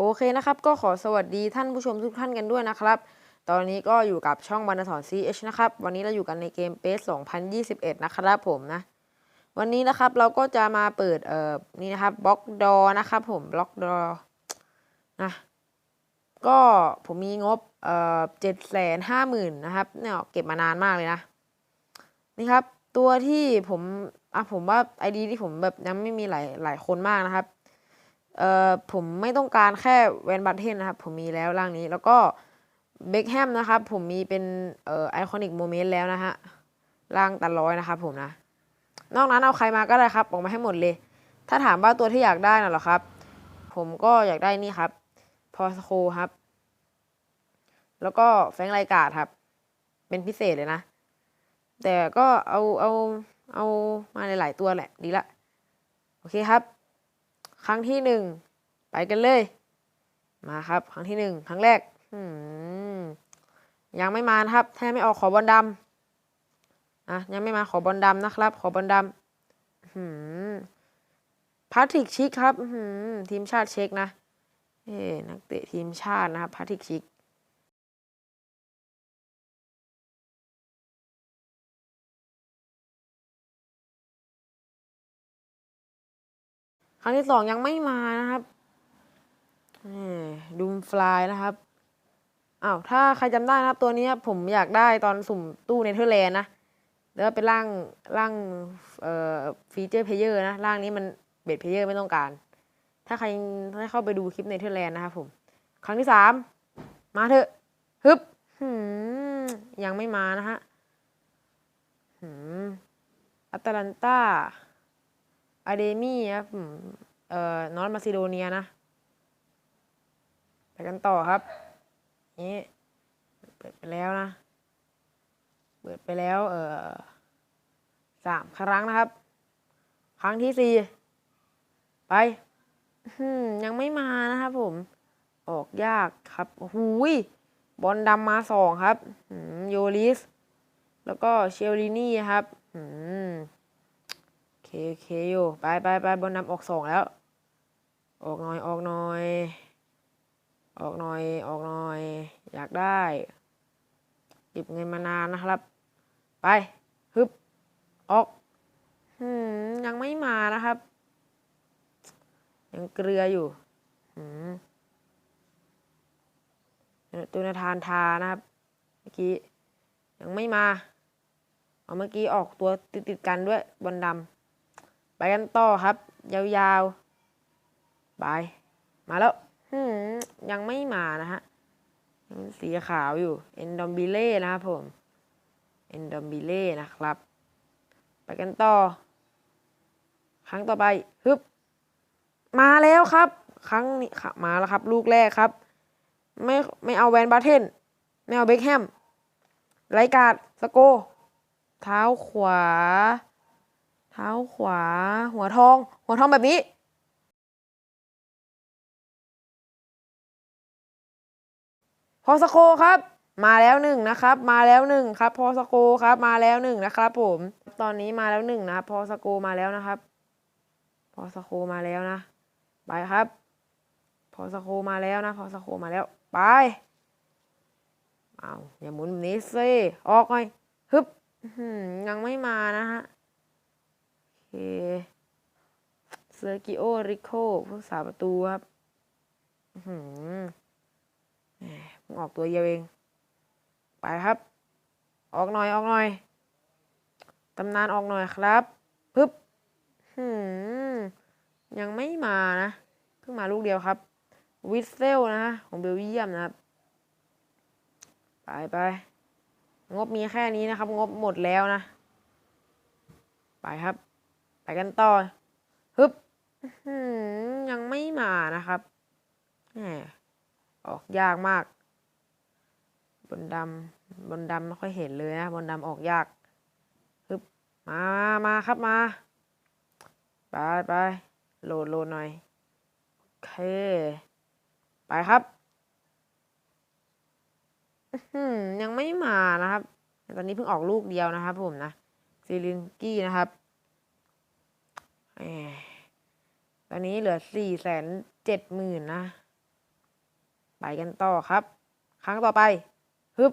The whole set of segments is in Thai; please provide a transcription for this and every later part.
โอเคนะครับ ก็ขอสวัสดีท่านผู้ชมทุกท่านกันด้วยนะครับ ตอนนี้ก็อยู่กับช่องบรรทอน CH นะครับ วันนี้เราอยู่กันในเกม PES 2021 นะครับผมนะ วันนี้นะครับเราก็จะมาเปิดเอ่อนี่นะครับบล็อกดอนะครับผมบล็อกดอนะก็ผมมีงบเอ่อเจ็ดแสนห้าหมื่นนะครับเนี่ยเก็บมานานมากเลยนะนี่ครับ ตัวที่ผมอะผมว่าไอดีที่ผมแบบยังไม่มีหลายหลายคนมากนะครับ เอ่อผมไม่ต้องการแค่แวนบัตเทนนะครับผมมีแล้วร่างนี้แล้วก็เบคแฮมนะครับผมมีเป็นเอ่อไอคอนิกโมเมนต์แล้วนะฮะร่างตันร้อยนะครับผมนะ นอกนั้นเอาใครมาก็ได้ครับออกมาให้หมดเลย ถ้าถามว่าตัวที่อยากได้น่ะเหรอครับ ผมก็อยากได้นี่ครับพอสโคครับ แล้วก็แฟงไรกาดครับ เป็นพิเศษเลยนะ แต่ก็เอาเอาเอามาหลายๆตัวแหละดีละ โอเคครับ ครั้งที่หนึ่งไปกันเลย มาครับ ครั้งที่หนึ่งครั้งแรกยังไม่มาครับแท้ไม่ออกขอบอลดำอะยังไม่มาขอบอลดำนะครับ ขอบอลดำพาทริกชิกครับทีมชาติเช็กนะเอ้นักเตะทีมชาตินะครับพาทริกชิก ครั้งที่สองยังไม่มานะครับดูมฟลายนะครับอ้าวถ้าใครจำได้นะครับ ตัวนี้ผมอยากได้ตอนสุ่มตู้เนเธอร์แลนด์นะแล้วเป็นร่างร่างเอ่อฟีเจอร์เพลเยอร์นะร่างนี้มันเบดเพลเยอร์ไม่ต้องการ ถ้าใครได้เข้าไปดูคลิปเนเธอร์แลนด์นะครับผม ครั้งที่สามมาเถอะฮึบหืมยังไม่มานะฮะหืมอัตแลนตา อะเดมี่ครับเอ่อนอร์มาซิโดเนียนะไปกันต่อครับ นี่เปิดไปแล้วนะ เปิดไปแล้ว เอ่อสามครั้งนะครับ ครั้งที่สี่ไปยังไม่มานะครับผม ออกยากครับหูย บอลดำมาสองครับอืมโยลิส แล้วก็เชลลินี่ครับ อืม เคโอเคอยู่ไปไปไปบอลนำออกสองแล้ว ออกหน่อยออกหน่อย ออกหน่อยออกหน่อย อยากได้เก็บเงินมานานนะครับ ไปฮึบออกหืมยังไม่มานะครับ ยังเกลืออยู่หืมตุนทานทานะครับ เมื่อกี้ยังไม่มาเอาเมื่อกี้ออกตัวติดติดกันด้วยบอลดำ ไปกันต่อครับ ยาวๆ ไป มาแล้วยังไม่มานะฮะยังสีขาวอยู่เอนดอมบิเล่นะครับผมเอนดอมบิเล่นะครับ ไปกันต่อ ครั้งต่อไปฮึบมาแล้วครับ ครั้งนี้มาแล้วครับ ลูกแรกครับ ไม่ไม่เอาแวนบาเทนไม่เอาเบคแฮมไรการ์ดสโก เท้าขวา ท้าขวา หัวทอง หัวทองแบบนี้ พอสโคครับ มาแล้วหนึ่งนะครับ มาแล้วหนึ่งครับ พอสโคครับ มาแล้วหนึ่งนะครับ ผม ตอนนี้มาแล้วหนึ่งนะครับ พอสโกมาแล้วนะครับ พอสโคมาแล้วนะ ไปครับ พอสโคมาแล้วนะ พอสโคมาแล้ว ไปเอาอย่าหมุนแบบนี้สิ ออกหน่อยฮึบยังไม่มานะฮะ เคเซอร์กิโอ ริโคผู้สาประตูครับหือแหมเพิ่งออกตัวเดียวเอง ไปครับ ออกหน่อย ออกหน่อย ตำนานออกหน่อยครับปึ๊บหืมยังไม่มานะ เพิ่งมาลูกเดียวครับ วิสเซลนะฮะของเบลเยียมนะครับ ไปไป งบมีแค่นี้นะครับ งบหมดแล้วนะ ไปครับ ไปกันต่อฮึบยังไม่มานะครับแหมออกยากมาก บนดำบนดำไม่ค่อยเห็นเลยนะบนดำออกยากฮึบมามาครับมาไปไปโหลดโหลดหน่อยโอเค ไปครับยังไม่มานะครับ ตอนนี้เพิ่งออกลูกเดียวนะครับผมนะซิลินกี้นะครับ ตอนนี้เหลือสี่แสนเจ็ดหมื่นนะ ไปกันต่อครับ ครั้งต่อไป ฮึบ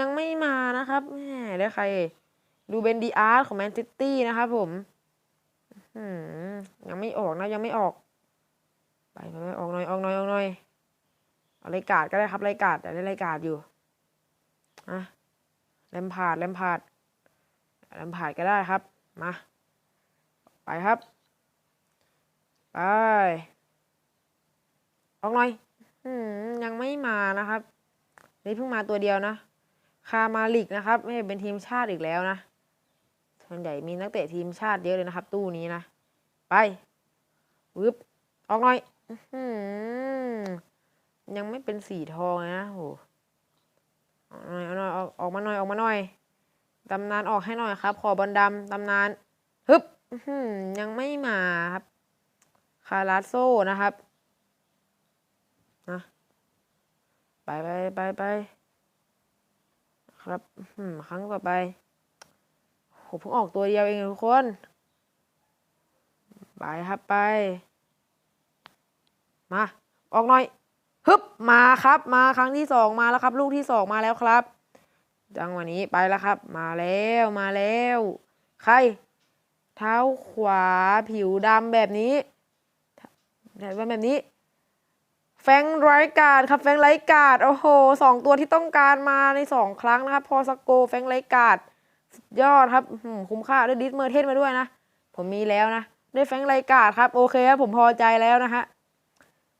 ยังไม่มานะครับแหมได้ใคร ดูเบนดีอาร์ตของแมนซิตี้นะครับผมยังไม่ออกนะยังไม่ออก ไปไปออกหน่อยออกหน่อยออกหน่อยเอาไรายการ์ดก็ได้ครับไรายการ์ดแต่ได้ไรายการ์ดอยู่อะแลมพาดแลมพาดแลมพาดก็ได้ครับ มา ไปครับ ไปออกหน่อยอืมยังไม่มานะครับ นี่เพิ่งมาตัวเดียวนะ คามาลิกนะครับ ไม่เป็นทีมชาติอีกแล้วนะส่วนใหญ่มีนักเตะทีมชาติเยอะเลยนะครับ ตู้นี้นะ ไปวึบออกหน่อยอื้อหือยังไม่เป็นสีทองนะโหออกหน่อยเอาหน่อยออกออกมาหน่อยออกมาหน่อย ตำนานออกให้หน่อยครับ ขอบอลดำตำนานฮึบยังไม่มาครับ คาราโซนะครับนะไปไปไปไปครับครั้งต่อไปโหเพิ่งออกตัวเดียวเองทุกคน ไปครับไป มา ออกหน่อยฮึบมาครับ มาครั้งที่สองมาแล้วครับ ลูกที่สองมาแล้วครับ จังหวะนี้ไปแล้วครับ มาแล้วมาแล้ว ใคร เท้าขวาผิวดำแบบนี้แบบว่าแบบนี้ แฟงไรการ์ดครับแฟงไรการ์ดโอ้โหสองตัวที่ต้องการมาในสองครั้งนะครับ พอสโกแฟงไรการ์ดสุดยอดครับคุ้มค่าได้ดิสเมอร์เทนมาด้วยนะ ผมมีแล้วนะ ได้แฟงไรการ์ดครับ โอเคครับผมพอใจแล้วนะฮะ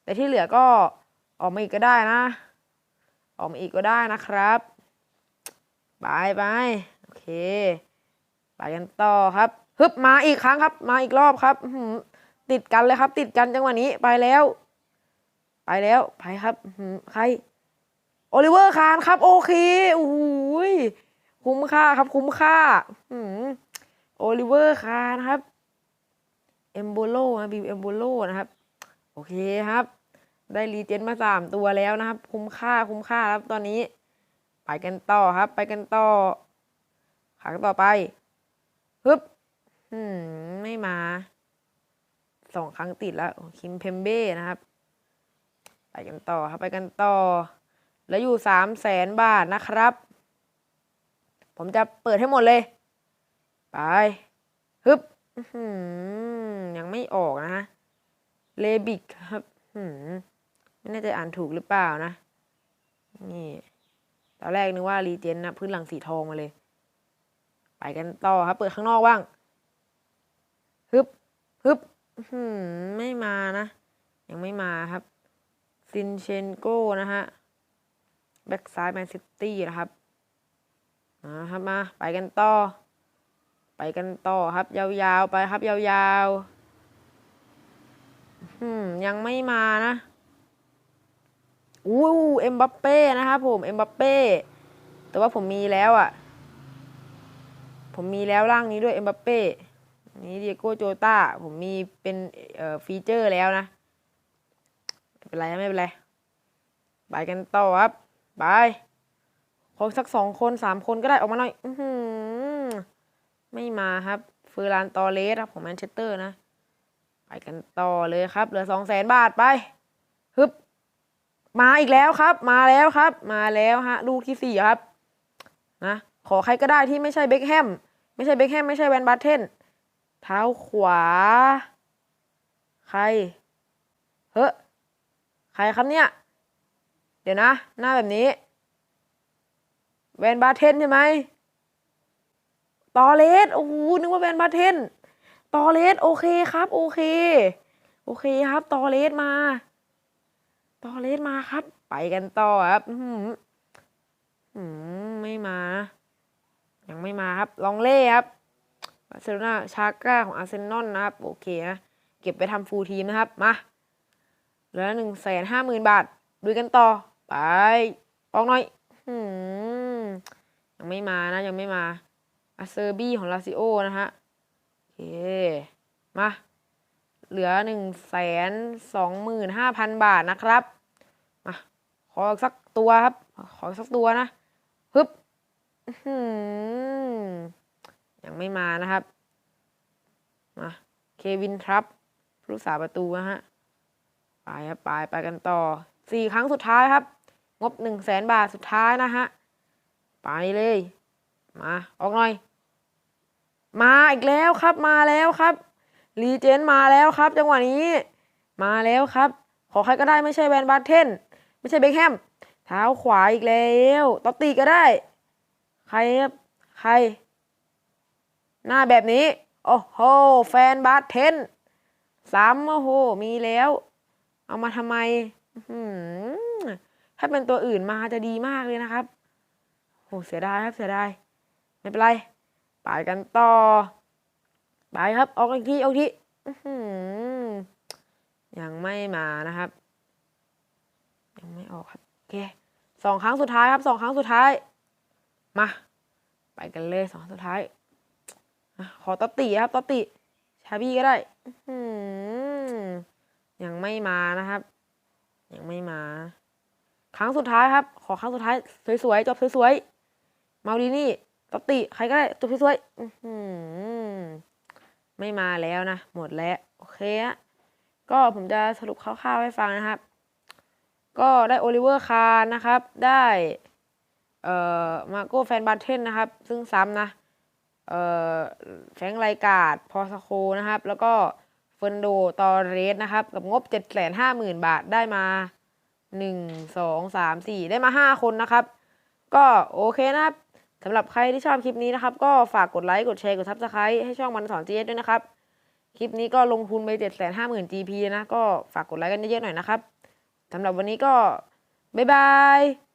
แต่ที่เหลือก็ออกมาอีกก็ได้นะ ออกมาอีกก็ได้นะครับ ไปไปโอเค ไปกันต่อครับฮึบมาอีกครั้งครับ มาอีกรอบครับติดกันเลยครับ ติดกันจังหวะนี้ไปแล้ว ไปแล้วไปครับใครโอลิเวอร์คานครับ โอเคโอ้โหยคุ้มค่าครับ คุ้มค่าโอลิเวอร์คานครับเอมโบโลนะบิวเอมโบโลนะครับ โอเคครับ ได้รีเจนมาสามตัวแล้วนะครับ คุ้มค่าคุ้มค่าครับตอนนี้ ไปกันต่อครับ ไปกันต่อครั้งต่อไปฮึบอืมไม่มาสองครั้งติดแล้วคิมเพมเบ้นะครับ ไปกันต่อครับ ไปกันต่อ แล้วอยู่สามแสนบาทนะครับ ผมจะเปิดให้หมดเลย ไปฮึบยังไม่ออกนะฮะเลบิกครับไม่แน่ใจอ่านถูกหรือเปล่านะ นี่ ตอนแรกนึกว่ารีเจนนะพื้นหลังสีทองมาเลย ไปกันต่อครับ เปิดข้างนอกบ้างฮึบฮึบหืมไม่มานะ ยังไม่มาครับ ซินเชนโก้นะฮะ แบ็กซ้ายแมนซิตี้นะครับมาครับมา ไปกันต่อ ไปกันต่อครับ ยาวๆ ไปครับ ยาวๆอืมยังไม่มานะ อู้เอ็มบัปเป้นะครับผมเอ็มบัปเป้แต่ว่าผมมีแล้วอะ่ะ ผมมีแล้วร่างนี้ด้วยเอ็มบัปเป้นี่เดียโก้โจตาผมมีเป็นเอ่อฟีเจอร์แล้วนะไม่เป็นไรไม่เป็นไรไปกันต่อครับไปขอสักสองคนสามคนก็ได้ออกมาหน่อยอืไม่มาครับฟอรานตอเลสครับของแมนเชสเตอร์นะ ไปกันต่อเลยครับ เหลือสองแสนบาทไป มาอีกแล้วครับ มาแล้วครับ มาแล้วฮะ ลูกที่สี่ครับนะขอใครก็ได้ที่ไม่ใช่เบคแฮมไม่ใช่เบคแฮมไม่ใช่แวนบัตเทนเท้าขวา ใคร เฮ้ใครครับเนี่ย เดี๋ยวนะ หน้าแบบนี้ แวนบาร์เทนใช่ไหมตอเลสโอ้โหนึกว่าแวนบาร์เทนตอเลสโอเคครับ โอเค โอเคครับ ตอเลสมา ตอเลสมาครับ ไปกันต่อครับอืมไม่มา ยังไม่มาครับลองเล่ครับบาร์เซโลนาชาก้าของอาร์เซนอลนะครับ โอเคนะเก็บไปทำฟูลทีมนะครับ มาเหลือหนึ่งแสนห้าหมื่นบาทดูกันต่อ ไปออกหน่อยอืมยังไม่มานะ ยังไม่มาอาเซอร์บี้ของลาซิโอนะฮะโอเค มา เหลือหนึ่งแสนสองหมื่นห้าพันบาทนะครับมาขอสักตัวครับ ขอสักตัวนะฮึบยังไม่มานะครับ มาเควินทรัพผู้รักษาประตูนะฮะไปไปครับไปไปกันต่อสี่ครั้งสุดท้ายครับ งบหนึ่งแสนบาทสุดท้ายนะฮะ ไปเลย มา ออกหน่อย มาอีกแล้วครับมาแล้วครับ รีเจนมาแล้วครับ จังหวะนี้ มาแล้วครับ ขอใครก็ได้ไม่ใช่แวนบาร์เทน ไม่ใช่เบคแฮมเท้าขวาอีกแล้วต๊อตตีก็ได้ ใครครับ ใคร หน้าแบบนี้ โอ้โห แฟนบาร์เทนซ้ำโอ้โห มีแล้ว เอามาทำไมถ้าเป็นตัวอื่นมาจะดีมากเลยนะครับโหเสียดายครับเสียดาย ไม่เป็นไรไปกันต่อ ไปครับออกอีกทีออกทีอยังไม่มานะครับ ยังไม่ออกครับโอเคสองครั้งสุดท้ายครับสองครั้งสุดท้าย มา ไปกันเลยสองครั้งสุดท้ายขอตอตติครับตอตติชาบี้ก็ได้อยังไม่มานะครับ ยังไม่มา ครั้งสุดท้ายครับ ขอครั้งสุดท้าย สวยๆจบสวยๆมาดีนี่ตอตติใครก็ได้จบสวยๆอื ไม่มาแล้วนะ หมดแล้ว โอเคฮะก็ผมจะสรุปคร่าวๆให้ฟังนะครับ ก็ได้โอลิเวอร์คาร์นะครับ ได้เอ่อมาโก้แฟนบัตเทนนะครับ ซึ่งซ้ำนะเอ่อแฟงไรกาดพอสโคนะครับ แล้วก็เฟนโดตอเรสนะครับ กับงบ 7 5 0 0 0 0 บาทได้มา 1 2 3 4 ได้มา 5 คนนะครับ ก็โอเคนะครับ สำหรับใครที่ชอบคลิปนี้นะครับ ก็ฝากกดไลค์กดแชร์กดทับสไครต์ให้ช่องมันสอน GS ด้วยนะครับ คลิปนี้ก็ลงทุนไป7 5 0 0 0 0 GP นะ ก็ฝากกดไลค์กันเยอะๆหน่อยนะครับสำหรับวันนี้ก็บ๊ายบาย